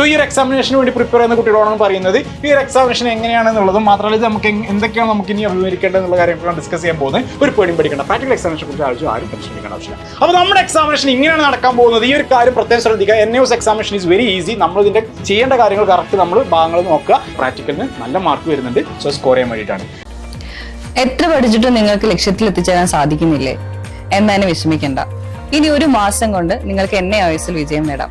So ഈ ഒരു എക്സാമിനേഷന് വേണ്ടി പ്രിപ്പയർ ചെയ്യുന്ന കുട്ടികളോടാണ് പറയുന്നത്. ഈ ഒരു എക്സാമിനേഷൻ എങ്ങനെയാണെന്നുള്ളതും മാത്രമല്ല ഇത് നമുക്ക് എന്തൊക്കെയാണ് നമുക്ക് ഇനി അഭിമുഖീകരിക്കേണ്ടത് എന്നുള്ള കാര്യങ്ങളാണ് ഡിസ്കസ് ചെയ്യാൻ പോകുന്നത്. ഒരു പേടിയും പഠിക്കണം പ്രാക്ടിക്കൽ എക്സാമിനേഷനെ കുറിച്ച് ആവശ്യം ആരും ടെൻഷൻ ആവശ്യമില്ല. അപ്പോൾ നമ്മുടെ എക്സാമിനേഷൻ ഇങ്ങനെയാണ് നടക്കാൻ പോകുന്നത്. ഈ ഒരു കാര്യം പ്രത്യേകം ശ്രദ്ധിക്കുക. N S examination is very easy നമ്മൾ ഇതിന്റെ ചെയ്യേണ്ട കാര്യങ്ങൾ കറക്റ്റ് നമ്മൾ ഭാഗങ്ങൾ നോക്കുക. പ്രാക്ടിക്കലിന് നല്ല മാർക്ക് വരുന്നുണ്ട്. സോ സ്കോർ ചെയ്യാൻ വേണ്ടിയിട്ടാണ്. എത്ര പഠിച്ചിട്ടും നിങ്ങൾക്ക് ലക്ഷ്യത്തിൽ എത്തിച്ചേരാൻ സാധിക്കുന്നില്ലേ? എന്നാലും വിഷമിക്കേണ്ട. ഇനി ഒരു മാസം കൊണ്ട് നിങ്ങൾക്ക് എന്നെ എ വിജയം നേടാം.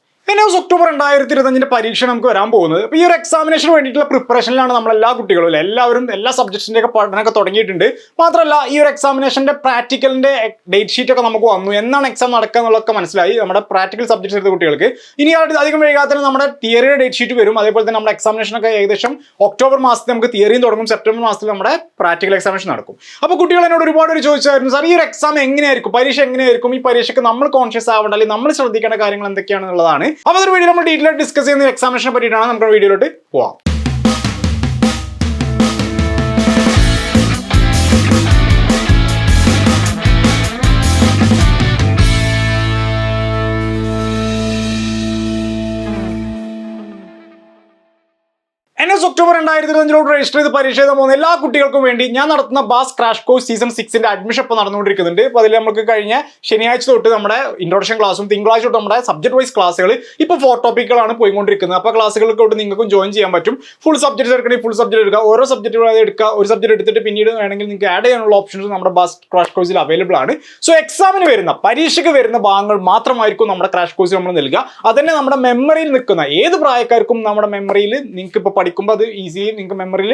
എൻഎസ് ഒക്ടോബർ രണ്ടായിരത്തി ഇരുപത്തഞ്ചിന്റെ പരീക്ഷ നമുക്ക് വരാൻ പോകുന്നത്. അപ്പോൾ ഈ ഒരു എക്സാമിനേഷന് വേണ്ടിയിട്ടുള്ള പ്രിപ്പറേഷനിലാണ് നമ്മൾ എല്ലാ കുട്ടികളും എല്ലാവരും എല്ലാ സബ്ജക്ടിന്റെ ഒക്കെ പഠനമൊക്കെ തുടങ്ങിയിട്ടുണ്ട്. മാത്രമല്ല ഈ ഒരു എക്സാമിനേഷന്റെ പ്രാക്ടിക്കലിന്റെ ഡേറ്റ് ഷീറ്റ് ഒക്കെ നമുക്ക് വന്നു. എന്നാണ് എക്സാം നടക്കുക എന്നുള്ളതൊക്കെ മനസ്സിലായി നമ്മുടെ പ്രാക്ടിക്കൽ സബ്ജക്ട്സ് എടുത്ത കുട്ടികൾക്ക്. ഇനി അധികം വൈകാതെ നമ്മുടെ തിയറിയുടെ ഡേറ്റ് ഷീറ്റ് വരും. അതേപോലെ തന്നെ നമ്മുടെ എക്സാമിനേഷൻ ഒക്കെ ഏകദേശം ഒക്ടോബർ മാസത്തിൽ നമുക്ക് തിയറിയും തുടങ്ങും. സെപ്റ്റംബർ മാസത്തിൽ നമ്മുടെ പ്രാക്ടിക്കൽ എക്സാമിനേഷൻ നടക്കും. അപ്പോൾ കുട്ടികൾ എന്നോട് ഒരുപാട് ഒരു ചോദിച്ചായിരുന്നു സാർ ഈ ഒരു എക്സാം എങ്ങനെയായിരിക്കും? പരീക്ഷ എങ്ങനെയായിരിക്കും? ഈ പരീക്ഷയ്ക്ക് നമ്മൾ കോൺഷ്യസ് ആവേണ്ട അല്ലെങ്കിൽ നമ്മൾ ശ്രദ്ധിക്കേണ്ട കാര്യങ്ങൾ എന്തൊക്കെയാണെന്നുള്ളതാണ് അപ്പോൾ അതൊരു വീഡിയോ നമ്മൾ ഡീറ്റെയിൽ ഡിസ്കസ് ചെയ്യുന്ന എക്സാമിനേഷനെ പറ്റിയിട്ടാണ് നമുക്ക് വീഡിയോയിലോട്ട് പോവാം. എൻ ഒക്ടോബർ രണ്ടായിരത്തി ഇരുപത്തഞ്ചിലോട്ട് രജിസ്റ്റർ ചെയ്ത് പരീക്ഷ എഴുതാൻ പോകുന്ന എല്ലാ കുട്ടികൾക്കും വേണ്ടി ഞാൻ നടത്തുന്ന ബാസ് ക്രാഷ് കോഴ്സ് സീസൺ സിക്സിന്റെ അഡ്മിഷൻ ഇപ്പോൾ നടന്നുകൊണ്ടിരിക്കുന്നുണ്ട്. അപ്പോൾ അതിൽ നമുക്ക് കഴിഞ്ഞ ശനിയാഴ്ച തൊട്ട് നമ്മുടെ ഇൻട്രോഡക്ഷൻ ക്ലാസ്സും തിങ്കളാഴ്ച തൊട്ട് നമ്മുടെ സബ്ജക്ട് വൈസ് ക്ലാസ്സുകൾ ഇപ്പോൾ ഫോർ ടോപ്പിക്കുകളാണ് പോയിക്കൊണ്ടിരിക്കുന്നത്. അപ്പോൾ ക്ലാസ്സുകൾക്കോട്ട് നിങ്ങൾക്കും ജോയിൻ ചെയ്യാൻ പറ്റും. ഫുൾ സബ്ജക്ട് എടുക്കണമെങ്കിൽ ഫുൾ സബ്ജക്ട് എടുക്കുക ഓരോ സബ്ജക്റ്റുകൾ എടുക്കുക ഒരു സബ്ജക്ട് എടുത്തിട്ട് പിന്നീട് വേണമെങ്കിൽ നിങ്ങൾക്ക് ആഡ് ചെയ്യാനുള്ള ഓപ്ഷൻസ് നമ്മുടെ ബാസ് ക്രാഷ് കോഴ്സിൽ അവൈലബിൾ ആണ്. സോ എക്സാമിന് വരുന്ന പരീക്ഷയ്ക്ക് വരുന്ന ഭാഗങ്ങൾ മാത്രമായിരിക്കും നമ്മുടെ ക്രാഷ് കോഴ്സിൽ നമ്മൾ നൽകുക. അതന്നെ നമ്മുടെ മെമ്മറിയിൽ നിൽക്കുന്ന ഏത് പ്രായക്കാർക്കും നമ്മുടെ മെമ്മറിയിൽ നിങ്ങൾക്ക് ഇപ്പോൾ പഠിക്കുമ്പോൾ അത് ഈസിലി നിങ്ങൾക്ക് മെമ്മറിയിൽ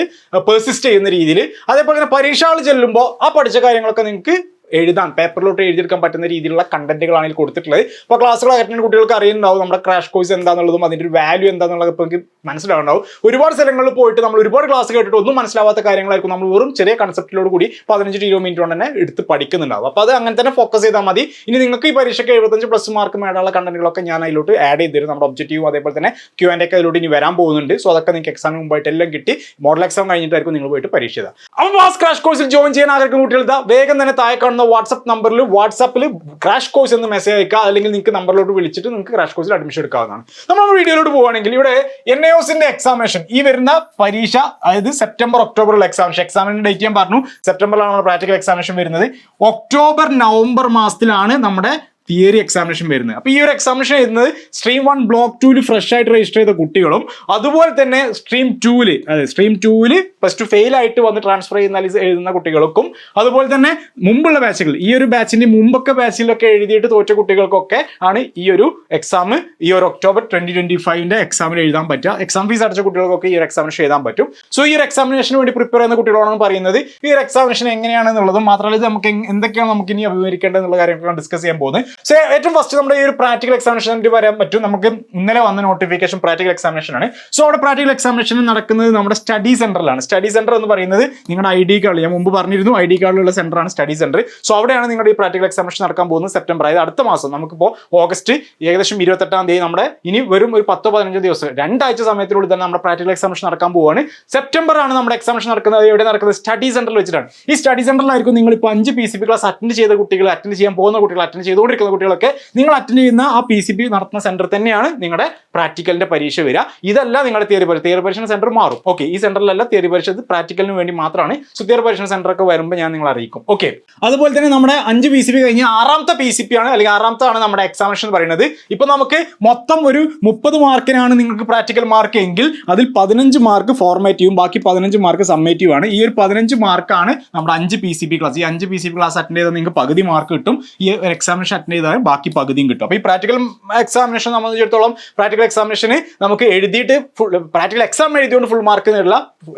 പെർസിസ്റ്റ് ചെയ്യുന്ന രീതിയിൽ അതേപോലെ തന്നെ പരീക്ഷകൾ ചെല്ലുമ്പോൾ ആ പഠിച്ച കാര്യങ്ങളൊക്കെ നിങ്ങൾക്ക് എഴുതാൻ പേപ്പറിലോട്ട് എഴുതിയെടുക്കാൻ പറ്റുന്ന രീതിയിലുള്ള കണ്ടന്റുകളാണ് കൊടുത്തിട്ടുള്ളത്. ഇപ്പോൾ ക്ലാസ്സുകൾ അറ്റൻഡ് കുട്ടികൾക്ക് അറിയുന്നുണ്ടാവും നമ്മുടെ ക്രാഷ് കോഴ്സ് എന്താണെന്നുള്ളതും അതിന്റെ ഒരു വാല്യൂ എന്താണെന്നുള്ളത് ഇപ്പോൾ മനസ്സിലാവുണ്ടാവും. ഒരുപാട് സ്ഥലങ്ങളിൽ പോയിട്ട് നമ്മൾ ഒരുപാട് ക്ലാസ് കേട്ടിട്ട് ഒന്നും മനസ്സിലാവാത്ത കാര്യങ്ങളായിരിക്കും നമ്മൾ വെറും ചെറിയ കൺസെപ്റ്റിലോട് കൂടി പതിനഞ്ച് ഇരുപത് മിനിറ്റ് കൊണ്ട് തന്നെ എടുത്ത് പഠിക്കുന്നുണ്ടാവും അപ്പോൾ അത് അങ്ങനെ തന്നെ ഫോക്കസ് ചെയ്താൽ മതി. ഇനി നിങ്ങൾക്ക് ഈ പരീക്ഷയ്ക്ക് എഴുപത്തഞ്ച് പ്ലസ് മാർക്ക് മേടാനുള്ള കണ്ടന്റുകളൊക്കെ ഞാൻ അതിലോട്ട് ആഡ് ചെയ്ത് തരും നമ്മുടെ ഒബ്ജക്റ്റീവും അതേപോലെ തന്നെ ക്യൂ ആൻഡ് ഒക്കെ അതിലോട്ട് ഇനി വരാൻ പോകുന്നുണ്ട്. സോ അതൊക്കെ നിങ്ങൾക്ക് എക്സാം മുമ്പായിട്ട് എല്ലാം കിട്ടി. മോഡൽ എക്സാം കഴിഞ്ഞിട്ടായിരിക്കും നിങ്ങൾ പോയിട്ട് പരീക്ഷ ചെയ്താൽ അപ്പോൾ ക്ലാസ് ക്രാഷ് കോഴ്സിൽ ജോയിൻ ചെയ്യാൻ ആഗ്രഹിക്കുന്ന കുട്ടികൾ വേഗം തന്നെ താഴെ കാണുന്ന വാട്സ്ആപ്പ് നമ്പറിൽ വാട്സപ്പിൽ ക്രാഷ് കോഴ്സ് എന്ന് മെസ്സേജ് അയക്കുക. അല്ലെങ്കിൽ നിങ്ങൾക്ക് നമ്പറിലോട്ട് വിളിച്ചിട്ട് നിങ്ങൾക്ക് ക്രാഷ് കോഴ്സിൽ അഡ്മിഷൻ എടുക്കാവുന്നതാണ്. നമ്മൾ വീഡിയോയിലോട്ട് പോവുകയാണെങ്കിൽ ഇവിടെ എൻ എ ഒസിന്റെ എക്സാമിനേഷൻ ഈ വരുന്ന പരീക്ഷ അതായത് സെപ്റ്റംബർ ഒക്ടോബറിൽ എക്സാമിനേഷൻ എക്സാമിന്റെ ഡേറ്റ് ഞാൻ പറഞ്ഞു. സെപ്റ്റംബറിലാണ് പ്രാക്ടിക്കൽ എക്സാമിനേഷൻ വരുന്നത്. ഒക്ടോബർ നവംബർ മാസത്തിലാണ് നമ്മുടെ തിയറി എക്സാമിനേഷൻ വരുന്നത്. അപ്പോൾ ഈ ഒരു എക്സാമിനേഷൻ എഴുതുന്നത് സ്ട്രീം വൺ ബ്ലോക്ക് ടൂവിൽ ഫ്രഷ് ആയിട്ട് രജിസ്റ്റർ ചെയ്ത കുട്ടികളും അതുപോലെ തന്നെ സ്ട്രീം ടൂവിൽ അതെ സ്ട്രീം ടൂവിൽ പ്ലസ് ടു ഫെയിൽ ആയിട്ട് വന്ന് ട്രാൻസ്ഫർ ചെയ്യുന്ന എഴുതുന്ന കുട്ടികൾക്കും അതുപോലെ തന്നെ മുമ്പുള്ള ബാച്ചുകൾ ഈ ഒരു ബാച്ചിന്റെ മുമ്പൊക്കെ ബാച്ചിലൊക്കെ എഴുതിയിട്ട് തോറ്റ കുട്ടികൾക്കൊക്കെ ആണ് ഈ ഒരു എക്സാം ഈ ഒരു ഒക്ടോബർ ട്വന്റി ട്വന്റി ഫൈവിന്റെ എക്സാമിൽ എഴുതാൻ പറ്റുക. എക്സാം ഫീസ് അടച്ച കുട്ടികൾക്കൊക്കെ ഈ ഒരു എക്സാമിനേഷൻ എഴുതാൻ പറ്റും. സോ ഈ ഒരു എക്സാമിനേഷന് വേണ്ടി പ്രിപ്പയർ ചെയ്യുന്ന കുട്ടികളോടാണ് പറയുന്നത്. ഈ ഒരു എക്സാമിനേഷൻ എങ്ങനെയാണെന്നുള്ളതും മാത്രമല്ല ഇത് നമുക്ക് എന്തൊക്കെയാണ് നമുക്ക് ഇനി അഭിമുഖീകരിക്കേണ്ടത് എന്നുള്ള കാര്യങ്ങളാണ് ഡിസ്കസ് ചെയ്യാൻ പോകുന്നത്. സോ ഏറ്റവും ഫസ്റ്റ് നമ്മുടെ ഈ ഒരു പ്രാക്ടിക്കൽ എക്സാമിനേഷൻ പറയാൻ പറ്റും. നമുക്ക് ഇന്നലെ വന്ന നോട്ടിഫിക്കേഷൻ പ്രാക്ടിക്കൽ എക്സാമിനേഷൻ ആണ്. സോ അവിടെ പ്രാക്ടിക്കൽ എക്സാമിനേഷൻ നടക്കുന്നത് നമ്മുടെ സ്റ്റഡി സെന്ററിലാണ് സ്റ്റഡി സെന്റർ എന്ന് പറയുന്നത് നിങ്ങളുടെ ഐ ഡി കാർഡ് ഞാൻ മുമ്പ് പറഞ്ഞിരുന്നു ഐ ഡി കാർഡിലുള്ള സെന്റർ ആണ് സ്റ്റഡി സെന്റർ സോ അവിടെയാണ് നിങ്ങളുടെ ഈ പ്രാക്ടിക്കൽ എക്സാമിനേഷൻ നടക്കാൻ പോകുന്നത് സെപ്റ്റംബർ അതായത് അടുത്ത മാസം നമുക്കിപ്പോൾ ഓഗസ്റ്റ് ഏകദേശം ഇരുപത്തെട്ടാം തീയതി നമ്മുടെ ഇനി വരും ഒരു പത്തോ പതിനഞ്ചോ ദിവസം രണ്ടാഴ്ച സമയത്തിനുള്ളിൽ തന്നെ നമ്മുടെ പ്രാക്ടിക്കൽ എക്സാമിനേഷൻ നടക്കാൻ പോവുകയാണ് സെപ്റ്റംബർ ആണ് നമ്മുടെ എക്സാമിനേഷൻ നടക്കുന്നത്. എവിടെ നടക്കുന്നത്? സ്റ്റഡി സെന്ററിൽ വെച്ചിട്ടാണ്. ഈ സ്റ്റഡി സെന്ററിലായിരിക്കും നിങ്ങൾ ഇപ്പോൾ അഞ്ച് P C P class attend ചെയ്ത കുട്ടികൾ അറ്റൻഡ് ചെയ്യാൻ പോകുന്ന കുട്ടികൾ അറ്റൻഡ് ചെയ്തുകൊണ്ടിരിക്കുന്ന കുട്ടികളൊക്കെ നിങ്ങൾ അറ്റൻഡ് ചെയ്യുന്ന ആ പി സി ബി നടത്തുന്ന സെന്റർ തന്നെയാണ് നിങ്ങളുടെ പ്രാക്ടിക്കലിന്റെ പരീക്ഷ വരിക. ഇതല്ല നിങ്ങളുടെ തിയറി പരീക്ഷ തിയറി പരീക്ഷ സെന്റർ മാറും. ഓക്കെ ഈ സെന്ററിലല്ല തിയറി പരീക്ഷ പ്രാക്ടിക്കലിന് വേണ്ടി മാത്രമാണ് സോ തിയറി പരീക്ഷ സെന്റർ ഒക്കെ വരുമ്പോൾ ഞാൻ നിങ്ങളെ അറിയിക്കും. ഓക്കെ അതുപോലെ തന്നെ നമ്മുടെ അഞ്ച് പി സി ബി കഴിഞ്ഞ് ആറാമത്തെ പി സി പി ആണ് അല്ലെങ്കിൽ ആറാമത്തെ ആണ് നമ്മുടെ എക്സാമിനേഷൻ എന്ന് പറയുന്നത്. ഇപ്പൊ നമുക്ക് മൊത്തം ഒരു മുപ്പത് മാർക്കിനാണ് നിങ്ങൾക്ക് പ്രാക്ടിക്കൽ മാർക്ക് എങ്കിൽ അതിൽ പതിനഞ്ച് മാർക്ക് ഫോർമേറ്റീവും ബാക്കി പതിനഞ്ച് മാർക്ക് സമ്മേറ്റീവ് ആണ് ഈ ഒരു പതിനഞ്ച് മാർക്കാണ് നമ്മുടെ അഞ്ച് പി സി ബി ക്ലാസ് ഈ അഞ്ച് P C B class attend ചെയ്താൽ നിങ്ങൾക്ക് പകുതി മാർക്ക് കിട്ടും. ഈ എക്സാമിനേഷൻ അറ്റൻഡ് ചെയ്താൽ ബാക്കി പകുതിയും കിട്ടും. അപ്പോൾ ഈ പ്രാക്ടിക്കൽ എക്സാമിനേഷൻ സംബന്ധിച്ചിടത്തോളം പ്രാക്ടിക്കൽ എക്സാമിനേഷന് നമുക്ക് എഴുതിയിട്ട് ഫുൾ പ്രാക്ടിക്കൽ എക്സാം എഴുതിയോണ്ട് ഫുൾ മാർക്ക് നേടില്ല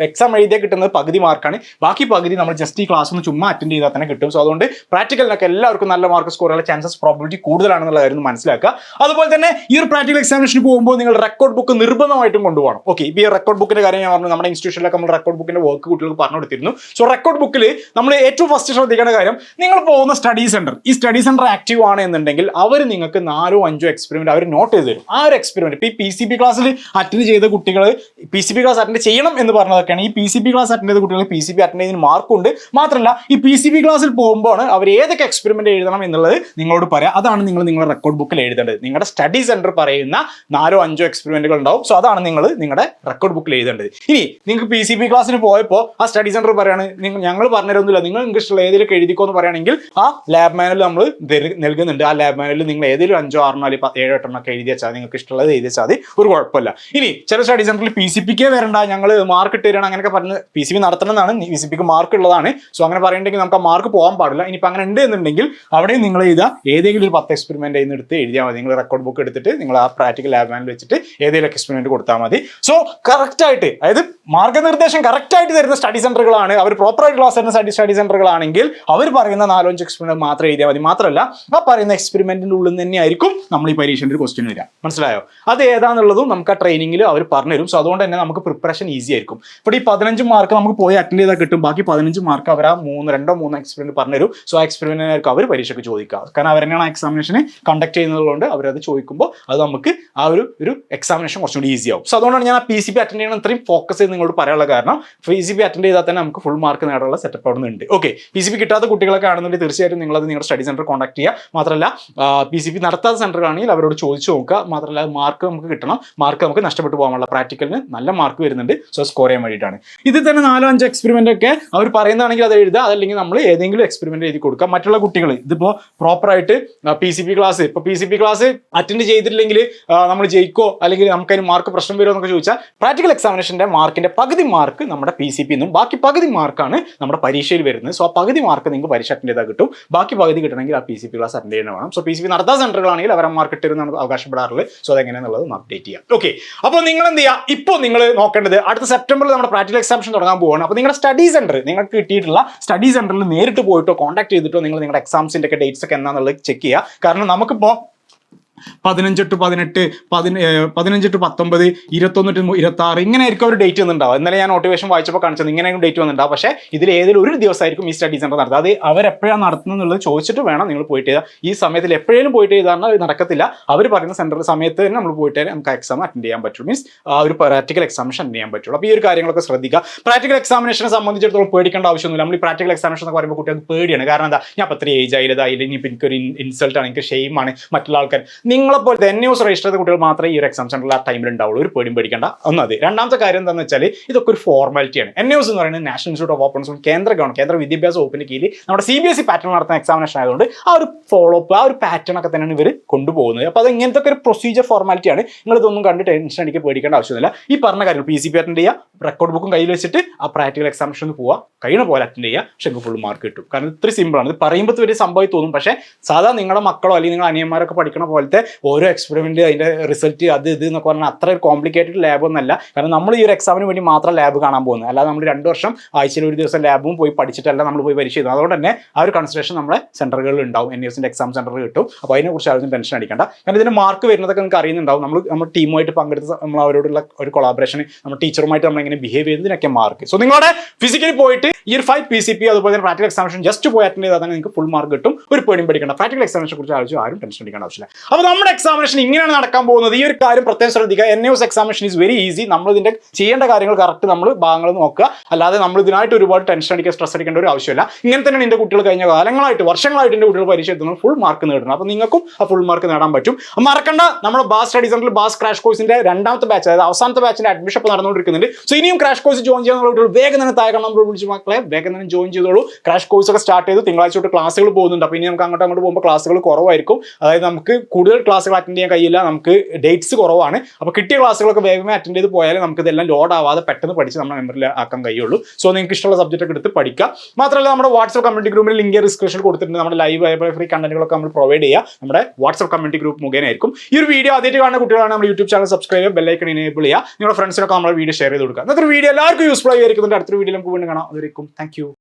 എക്സാം എഴുതിയാൽ കിട്ടുന്നത് പകുതി മാർക്കാണ് ബാക്കി പകുതി നമ്മൾ ജസ്റ്റ് ഈ ക്ലാസ് ഒന്ന് ചുമ്മാ അറ്റൻഡ് ചെയ്താൽ തന്നെ കിട്ടും. സോ അതുകൊണ്ട് പ്രാക്ടിക്കലിനൊക്കെ എല്ലാവർക്കും നല്ല മാർക്ക് സ്കോർ ഉള്ള ചാൻസസ് പ്രോബിലിറ്റി കൂടുതലാണെന്നുള്ള കാര്യം മനസ്സിലാക്കുക. അതുപോലെ തന്നെ ഈ ഒരു പ്രാക്ടിക്കൽ എക്സാമിനേഷന് പോകുമ്പോൾ നിങ്ങൾ റെക്കോർഡ് ബുക്ക് നിർബന്ധമായിട്ടും കൊണ്ടുപോകണം. ഓക്കെ ഈ റെക്കോർഡ് ബുക്കിന്റെ കാര്യം ഞാൻ പറഞ്ഞു. നമ്മുടെ ഇൻസ്റ്റിറ്റ്യൂഷനിലൊക്കെ നമ്മൾ റെക്കോർഡ് ബുക്കിന്റെ വർക്ക് കുട്ടികൾക്ക് പറഞ്ഞു കൊടുത്തിരുന്നു. സോ റെക്കോർഡ് ബുക്കിൽ നമ്മൾ ഏറ്റവും ഫസ്റ്റ് ശ്രദ്ധിക്കേണ്ട കാര്യം നിങ്ങൾ പോകുന്ന സ്റ്റഡി സെന്റർ ഈ സ്റ്റഡി സെന്റർ ആക്റ്റീവ് ആണ് എന്നുണ്ടെങ്കിൽ അവർ നിങ്ങൾക്ക് നാലോ അഞ്ചോ എക്സ്പെരിമെന്റ് അവർ നോട്ട് ചെയ്ത് തരും. ആ ഒരു എക്സ്പെരിമെന്റ് ഇപ്പൊ ഈ പി സി പി ക്ലാസ്സിൽ അറ്റൻഡ് ചെയ്ത കുട്ടികൾ P C P class attend ചെയ്യണം എന്ന് പറഞ്ഞതൊക്കെയാണ്. ഈ P C P class attend ചെയ്ത കുട്ടികൾ പി സി പി അറ്റൻഡ് ചെയ്തതിന് മാർക്കുണ്ട് മാത്രമല്ല ഈ പി സി പി ക്ലാസ്സിൽ പോകുമ്പോൾ അവർ ഏതൊക്കെ എക്സ്പെരിമെന്റ് എഴുതണം എന്നുള്ളത് നിങ്ങളോട് പറയാം. അതാണ് നിങ്ങൾ നിങ്ങളുടെ റെക്കോർഡ് ബുക്കിൽ എഴുതേണ്ടത്. നിങ്ങളുടെ സ്റ്റഡി സെന്റർ പറയുന്ന നാലോ അഞ്ചോ എക്സ്പെരിമെന്റുകൾ ഉണ്ടാവും. സോ അതാണ് നിങ്ങൾ നിങ്ങളുടെ റെക്കോർഡ് ബുക്കിൽ എഴുതേണ്ടത്. ഇനി നിങ്ങൾക്ക് പി സി പി ക്ലാസ്സിന് പോയപ്പോൾ ആ സ്റ്റഡി സെന്റർ പറയാണ് നിങ്ങൾ ഞങ്ങൾ പറഞ്ഞിരുന്നില്ല നിങ്ങൾ ഇംഗ്ലീഷിൽ ഏതിലൊക്കെ എഴുതിക്കോ എന്ന് പറയുകയാണെങ്കിൽ ആ ലാബ് മാനുവൽ നമ്മൾ നൽകുന്നുണ്ട്. ആ ലാബ് മാനുവലിൽ നിങ്ങൾ ഏതെങ്കിലും അഞ്ചോ ആറോ നാല് പത്ത് ഏഴോ എട്ടെണ്ണം ഒക്കെ എഴുതി വെച്ചാൽ നിങ്ങൾക്ക് ഇഷ്ടമുള്ളത് എഴുതി വെച്ചാൽ ഒരു കുഴപ്പമില്ല. ഇനി ചില സ്റ്റഡി സെന്ററിൽ പി സി പിക്ക് വരണ്ട. ഞങ്ങൾ മാർക്ക് ഇട്ട് തരണം അങ്ങനെയൊക്കെ പറഞ്ഞ് പി സി പി നടത്തണം എന്നാണ് പി സി പിക്ക് മാർക്ക് ഉള്ളതാണ്. സോ അങ്ങനെ പറയണ്ടെങ്കിൽ നമുക്ക് ആ മാർക്ക് പോകാൻ പാടില്ല. ഇനിയിപ്പോൾ അങ്ങനെ ഉണ്ട് എന്നുണ്ടെങ്കിൽ അവിടെയും നിങ്ങൾ എഴുതുക ഏതെങ്കിലും ഒരു പത്ത് എക്സ്പെരിമെന്റ് ചെയ്യുന്ന എടുത്ത് എഴുതിയാൽ മതി. നിങ്ങൾ റെക്കോർഡ് ബുക്ക് എടുത്തിട്ട് നിങ്ങൾ ആ പ്രാക്ടിക്കൽ ലാബ് മാനിൽ വെച്ചിട്ട് ഏതെങ്കിലും എക്സ്പെരിമെന്റ് കൊടുത്താൽ മതി. സോ കറക്റ്റ് ആയിട്ട് അതായത് മാർഗനിർദ്ദേശം കറക്റ്റ് ആയിട്ട് തരുന്ന സ്റ്റഡി സെന്ററുകളാണ് അവർ പ്രോപ്പറായിട്ട് ക്ലാസ് തരുന്ന സ്റ്റഡി സ്റ്റഡി സെന്ററുകളാണെങ്കിൽ അവർ പറയുന്ന നാലോ അഞ്ച് എക്സ്പെരിമെന്റ് മാത്രം എഴുതിയാൽ മതി. മാത്രമല്ല ആ പറയുന്ന എക്സ്പെരിമെന്റിന്റെ ഉള്ളിൽ തന്നെയായിരിക്കും നമ്മൾ ഈ പരീക്ഷയുടെ ഒരു ക്വസ്റ്റ്യൻ വരിക. മനസ്സിലായോ? അത് ഏതാണെന്നുള്ളതും നമുക്ക് ആ ട്രെയിനിങ്ങിൽ അവർ പറഞ്ഞുതരും. സോ അതുകൊണ്ട് തന്നെ നമുക്ക് പ്രിപ്പറേഷൻ ഈസി ആയിരിക്കും. ബട്ട് ഈ പതിനഞ്ച് മാർക്ക് നമുക്ക് പോയി അറ്റൻഡ് ചെയ്താൽ കിട്ടും. ബാക്കി പതിനഞ്ച് മാർക്ക് അവർ ആ മൂന്ന് രണ്ടോ മൂന്നോ എക്സ്പെരിമെന്റ് പറഞ്ഞുതരും. സോ ആ എക്സ്പെരിമെന്റിനായിരിക്കും അവർ പരീക്ഷയ്ക്ക് ചോദിക്കുക. കാരണം അവർ തന്നെയാണ് എക്സാമിനേഷൻ കണ്ടക്ട് ചെയ്യുന്നതുകൊണ്ട് അവരത് ചോദിക്കുമ്പോൾ അത് നമുക്ക് ആ ഒരു ഒരു എക്സാമിനേഷൻ കുറച്ചുകൂടി ഈസി ആവും. സോ അതുകൊണ്ടാണ് ഞാൻ ആ പി സി പി അറ്റൻഡ് ചെയ്യണം ഇത്രയും ഫോക്കസ് ചെയ്ത് നിങ്ങളോട് പറയാനുള്ള കാരണം. പി സി പി അറ്റൻഡ് ചെയ്താൽ തന്നെ നമുക്ക് ഫുൾ മാർക്ക് നേടാനുള്ള സെറ്റപ്പ് അവിടെ ഉണ്ട് ഓക്കെ പി സി പി കിട്ടാത്ത കുട്ടികളൊക്കെ ആണെന്നുണ്ടെങ്കിൽ തീർച്ചയായിട്ടും നിങ്ങളത് നിങ്ങളുടെ സ്റ്റഡി സെന്റർ കോൺടാക്ട് ചെയ്യുക. മാത്രമല്ല പി സി പി നടത്താത്ത സെന്ററാണെങ്കിൽ അവരോട് ചോദിച്ചു നോക്കുക. മാത്രമല്ല മാർക്ക് നമുക്ക് കിട്ടണം. മാർക്ക് നമുക്ക് നഷ്ടപ്പെട്ടു പോകാനുള്ള പ്രാക്ടിക്കലിന് നല്ല മാർക്ക് വരുന്നുണ്ട്. സോ സ്കോർ ചെയ്യാൻ വേണ്ടിയിട്ടാണ്. ഇതിൽ തന്നെ നാലോ അഞ്ചോ എക്സ്പെരിമെന്റ് ഒക്കെ അവർ പറയുന്നതാണെങ്കിൽ അത് എഴുതുക. അതല്ലെങ്കിൽ നമ്മൾ ഏതെങ്കിലും എക്സ്പെരിമെന്റ് എഴുതി കൊടുക്കുക. മറ്റുള്ള കുട്ടികൾ ഇതിപ്പോൾ പ്രോപ്പറായിട്ട് പി സി പി ക്ലാസ് ഇപ്പോൾ P C P class attend ചെയ്തിട്ടില്ലെങ്കിൽ നമ്മൾ ജയിക്കോ? അല്ലെങ്കിൽ നമുക്ക് അതിന് മാർക്ക് പ്രശ്നം വരുമോ എന്നൊക്കെ ചോദിച്ചാൽ പ്രാക്ടിക്കൽ എക്സാമിനേഷന്റെ മാർക്കിന്റെ പകുതി മാർക്ക് നമ്മുടെ പി സി പി എന്നും ബാക്കി പകുതി മാർക്കാണ് നമ്മുടെ പരീക്ഷയിൽ വരുന്നത്. സോ ആ പകുതി മാർക്ക് നിങ്ങൾക്ക് പരീക്ഷ അറ്റൻഡ് ചെയ്താൽ കിട്ടും. ബാക്കി പകുതി കിട്ടണമെങ്കിൽ ആ P C P class attend ചെയ്യണം വേണം സോ പി സി പി നടത്താൻ സെന്ററുകളാണെങ്കിൽ അവരെ മാർക്കറ്റ് ഇരുന്നാണ് അവകാശപ്പെടാറുള്ളത്. സോ അതെങ്ങനെയാണെന്നുള്ളത് ഒന്ന് അപ്ഡേറ്റ് ചെയ്യാം. ഓക്കെ അപ്പോൾ നിങ്ങൾ എന്ത് ചെയ്യുക ഇപ്പോൾ നിങ്ങൾ നോക്കേണ്ടത് അടുത്ത സെപ്റ്റംബറിൽ നമ്മുടെ പ്രാക്ടിക്കൽ എക്സാമിഷൻ തുടങ്ങാൻ പോവുകയാണ് അപ്പോൾ നിങ്ങളുടെ സ്റ്റഡി സെന്റർ നിങ്ങൾക്ക് കിട്ടിയിട്ടുള്ള സ്റ്റഡി സെന്ററിൽ നേരിട്ട് പോയിട്ടോ കോൺടാക്ട് ചെയ്തിട്ടോ നിങ്ങൾ നിങ്ങളുടെ എക്സാംസിന്റെ ഒക്കെ ഡേറ്റ്സ് ഒക്കെ എന്താണെന്നുള്ളത് ചെക്ക് ചെയ്യുക കാരണം നമുക്കിപ്പോൾ പതിനഞ്ച് ടു പതിനെട്ട് പതിന പതിനഞ്ച് ടു പത്തൊമ്പത് ഇരുപത്തൊന്ന് ടു ഇരുപത്തി ആറ് ഇങ്ങനെ ആയിരിക്കും ഒരു ഡേറ്റ് വന്നിട്ടുണ്ടാവും ഇന്നലെ ഞാൻ നോട്ടിഫിക്കേഷൻ വായിച്ചപ്പോൾ കാണിച്ചത് ഇങ്ങനെ ഡേറ്റ് വന്നിട്ടുണ്ടാവും പക്ഷേ ഇതിൽ ഏതെങ്കിലും ഒരു ദിവസമായിരിക്കും ഈ സ്റ്റഡി സെന്റർ നടത്തുക. അത് അവരെപ്പോഴാണ് നടത്തുന്നത് എന്നുള്ളത് ചോദിച്ചിട്ട് വേണം നിങ്ങൾ പോയിട്ട് ചെയ്താൽ ഈ സമയത്തിൽ എപ്പോഴേലും പോയിട്ട് ചെയ്താൽ അത് നടക്കത്തില്ല. അവർ പറയുന്ന സെന്റർ സമയത്ത് തന്നെ നമ്മൾ പോയിട്ട് നമുക്ക് എക്സാം അറ്റൻഡ് ചെയ്യാൻ പറ്റും മീൻസ് ഒരു പ്രാക്ടിക്കൽ എക്സാമിനേഷൻ അറ്റൻഡ് ചെയ്യാൻ പറ്റുള്ളൂ. അപ്പോൾ ഈ ഒരു കാര്യങ്ങളൊക്കെ ശ്രദ്ധിക്കുക. പ്രാക്ടിക്കൽ എക്സാമിനേഷനെ സംബന്ധിച്ചിടത്തോളം പേടിക്കേണ്ട ആവശ്യമൊന്നുമില്ല. നമ്മൾ ഈ പ്രാക്ടിക്കൽ എക്സാമിനേഷൻ എന്ന് പറയുമ്പോൾ കുട്ടികൾക്ക് പേടിയാണ്. കാരണം എന്താ? ഞാൻ ഇത്ര ഏജ് ആയില്ല? ഇനി ഇനിയിപ്പോൾ എനിക്കൊരു ഇൻസൾട്ടാണ് എനിക്ക് ഷെയിം ആണ്. മറ്റുള്ള ആൾക്കാർ നിങ്ങളെപ്പോലെ എൻ ന്യൂസ് രജിസ്റ്റർ ചെയ്ത കുട്ടികൾ മാത്രമേ ഈ ഒരു എക്സാം സെന്ററിൽ ആ ടൈമിൽ ഉണ്ടാവുള്ളൂ. ഒരു പേടിയും പേടിക്കേണ്ട. ഒന്നത് രണ്ടാമത്തെ കാര്യം എന്താണെന്ന് വെച്ചാൽ ഇതൊക്കെ ഒരു ഫോർമാലിറ്റിയാണ് എൻ ന്യൂസ് എന്ന് പറയുന്നത് National Institute of Open School കേന്ദ്ര ഗവൺമെന്റ് കേന്ദ്ര വിദ്യാഭ്യാസ വകുപ്പിന് കീഴിൽ നമ്മുടെ C B S E pattern നടത്തുന്ന എക്സാമിനേഷൻ ആയതുകൊണ്ട് ആ ഒരു ഫോളോ അപ്പ് ആ ഒരു പാറ്റേൺ ഒക്കെ തന്നെയാണ് ഇവർ കൊണ്ടുപോകുന്നത്. അപ്പോൾ അത് ഇങ്ങനത്തെ ഒരു പ്രൊസീജിയർ ഫോർമാലിറ്റിയാണ് നിങ്ങൾ ഇതൊന്നും കണ്ട് ടെൻഷൻ അടിക്ക് പേടിക്കേണ്ട ആവശ്യമില്ല. ഈ പറഞ്ഞ കാര്യങ്ങൾ പി സി പി അറ്റൻഡ് ചെയ്യുക റെക്കോർഡ് ബുക്കും കയ്യിൽ വെച്ചിട്ട് ആ പ്രാക്ടിക്കൽ എക്സാമിനേഷന് പോവുക. കഴിയുന്ന പോലെ അറ്റൻഡ് ചെയ്യുക. പക്ഷേ ഫുൾ മാർക്ക് കിട്ടും. കാരണം ഇത്ര സിമ്പിളാണ് ഇത് പറയുമ്പോൾ വലിയ സംഭവം തോന്നും. പക്ഷേ സാധാരണ നിങ്ങളുടെ മക്കളോ അല്ലെങ്കിൽ നിങ്ങളുടെ അനിയന്മാരൊക്കെ പഠിക്കണ പോലത്തെ ഓരോ എക്സ്പെരിമെന്റ് അതിന്റെ റിസൾട്ട് അത് ഇത് എന്നൊക്കെ പറഞ്ഞാൽ അത്ര കോംപ്ലിക്കേറ്റഡ് ലാബ് ഒന്നല്ല. കാരണം നമ്മൾ ഈ ഒരു എക്സാമിന് വേണ്ടി മാത്രം ലാബ് കാണാൻ പോകുന്നത്. അല്ലാതെ നമ്മൾ രണ്ട് വർഷം ആഴ്ചയിൽ ഒരു ദിവസം ലാബും പോയി പഠിച്ചിട്ടല്ല നമ്മൾ പോയി പരീക്ഷ ചെയ്തു അതുകൊണ്ട് തന്നെ ആ ഒരു കൺസിഡറേഷൻ നമ്മുടെ സെന്ററുകളിൽ ഉണ്ടാവും. എൻ എസിന്റെ എക്സാം സെന്ററിൽ കിട്ടും. അപ്പോൾ അതിനെക്കുറിച്ച് ആരും ടെൻഷൻ അടിക്കേണ്ട. കാരണം ഇതിന്റെ മാർക്ക് വരുന്നതൊക്കെ നമുക്ക് അറിയുന്നുണ്ടാവും. നമ്മൾ നമ്മൾ ടീമുമായിട്ട് പങ്കെടുത്ത് നമ്മൾ അവരോടുള്ള ഒരു കൊളാബറേഷൻ നമ്മൾ ടീച്ചറുമായിട്ട് നമ്മൾ എങ്ങനെ ബിഹേവ് ചെയ്യുന്നതിനൊക്കെ മാർക്ക് സോ നിങ്ങളുടെ ഫിസിക്കലി പോയിട്ട് year five P C P അതുപോലെ തന്നെ പ്രാക്ടിക്കൽ എക്സാമിനേഷൻ ജസ്റ്റ് പോയി അറ്റൻഡ് ചെയ്താൽ തന്നെ നിങ്ങൾക്ക് ഫുൾ മാർക്ക് കിട്ടും. ഒരു പേടിയും പഠിക്കേണ്ട പ്രാക്ടിക്കൽ എക്സാമിനേഷനെ കുറിച്ച് ആലോചിച്ച് ആരും ടെൻഷൻ അടിക്കേണ്ട ആവശ്യമില്ല. അപ്പോൾ നമ്മുടെ എക്സാമിനേഷൻ ഇങ്ങനെയാണ് നടക്കാൻ പോകുന്നത്. ഈ ഒരു കാര്യം പ്രത്യേകം ശ്രദ്ധിക്കുക. N S examination is very easy നമ്മൾ ഇതിന്റെ ചെയ്യേണ്ട കാര്യങ്ങൾ കറക്റ്റ് നമ്മൾ ഭാഗങ്ങൾ നോക്കുക. അല്ലാതെ നമ്മൾ ഇതിനായിട്ട് ഒരുപാട് ടെൻഷൻ അടിക്കുക സ്ട്രെസ് അടിക്കേണ്ട ഒരു ആവശ്യമില്ല. ഇങ്ങനെ തന്നെ എന്റെ കുട്ടികൾ കഴിഞ്ഞ കാലങ്ങളായിട്ട് വർഷങ്ങളായിട്ട് എന്റെ കുട്ടികൾ പരീക്ഷ എത്തുന്നത് ഫുൾ മാർക്ക് നേടണം അപ്പോൾ നിങ്ങൾക്കും ആ ഫുൾ മാർക്ക് നേടാൻ പറ്റും. മറക്കണ്ട. നമ്മുടെ ബാസ് സ്റ്റഡി സെന്ററിൽ ബാസ് ക്രാഷ് കോഴ്സിന്റെ രണ്ടാമത്തെ ബാച്ച് അതായത് അവസാനത്തെ ബാച്ചിന്റെ അഡ്മിഷൻ ഇപ്പോൾ നടന്നുകൊണ്ടിരിക്കുന്നുണ്ട്. സോ ഇനിയും ക്രാഷ് കോഴ്സ് ജോയിൻ ചെയ്യാൻ കുട്ടികൾ വേഗം തന്നെ താഴെ നമ്മൾ വിളിച്ച് മക്കളെ വേഗം തന്നെ ജോയിൻ ചെയ്തോളൂ. ക്രാഷ് കോഴ്സ് ഒക്കെ സ്റ്റാർട്ട് ചെയ്തു തിങ്കളാഴ്ച തൊട്ട് ക്ലാസ്സുകൾ പോകുന്നുണ്ട്. അപ്പോൾ ഇനി നമുക്ക് അങ്ങോട്ട് അങ്ങോട്ട് പോകുമ്പോൾ ക്ലാസ്സുകൾ കുറവായിരിക്കും. അതായത് നമുക്ക് കൂടുതൽ ക്ലാസ്സുകൾ അറ്റൻഡ് ചെയ്യാൻ കഴിയില്ല. നമുക്ക് ഡേറ്റ്സ് കുറവാണ്. അപ്പോൾ കിട്ടിയ ക്ലാസ്സുകളൊക്കെ വേഗമേ അറ്റൻഡ് ചെയ്ത് പോയാലേ നമുക്ക് ഇതെല്ലാം ലോഡ് ആവാതെ പെട്ടെന്ന് പഠിച്ച് നമ്മുടെ മെമ്മറിയിൽ ആക്കാൻ കഴിയുള്ളൂ. സോ നിങ്ങൾക്ക് ഇഷ്ടമുള്ള സബ്ജക്റ്റ് ഒക്കെ എടുത്ത് പഠിക്കുക. മാത്രമല്ല നമ്മുടെ വാട്സ്ആപ്പ് കമ്മ്യൂണിറ്റി ഗ്രൂപ്പിൽ ലിങ്ക് ഡിസ്ക്രിപ്ഷൻ കൊടുത്തിട്ടുണ്ട്. നമ്മുടെ ലൈവ് ആയ ഫ്രീ കണ്ടന്റുകളൊക്കെ നമ്മൾ പ്രൊവൈഡ് ചെയ്യുക. നമ്മുടെ വാട്സ്ആപ്പ് കമ്മ്യൂണിറ്റി ഗ്രൂപ്പ് മുഖേനായിരിക്കും ഈ ഒരു വീഡിയോ ആദ്യമായിട്ട് കാണുന്ന കുട്ടികളാണ് നമ്മുടെ YouTube channel subscribe bell icon enable ചെയ്യുക. നിങ്ങളുടെ ഫ്രണ്ട്സിനൊക്കെ നമ്മുടെ വീഡിയോ ഷെയർ ചെയ്ത് കൊടുക്കുക. അന്നത്തെ വീഡിയോ എല്ലാവർക്കും യൂസ്ഫുൾ ആയിരിക്കുന്നുണ്ട് അടുത്തൊരു വീഡിയോ നമുക്ക് വീണ്ടും കാണാം. alaikum. Thank you.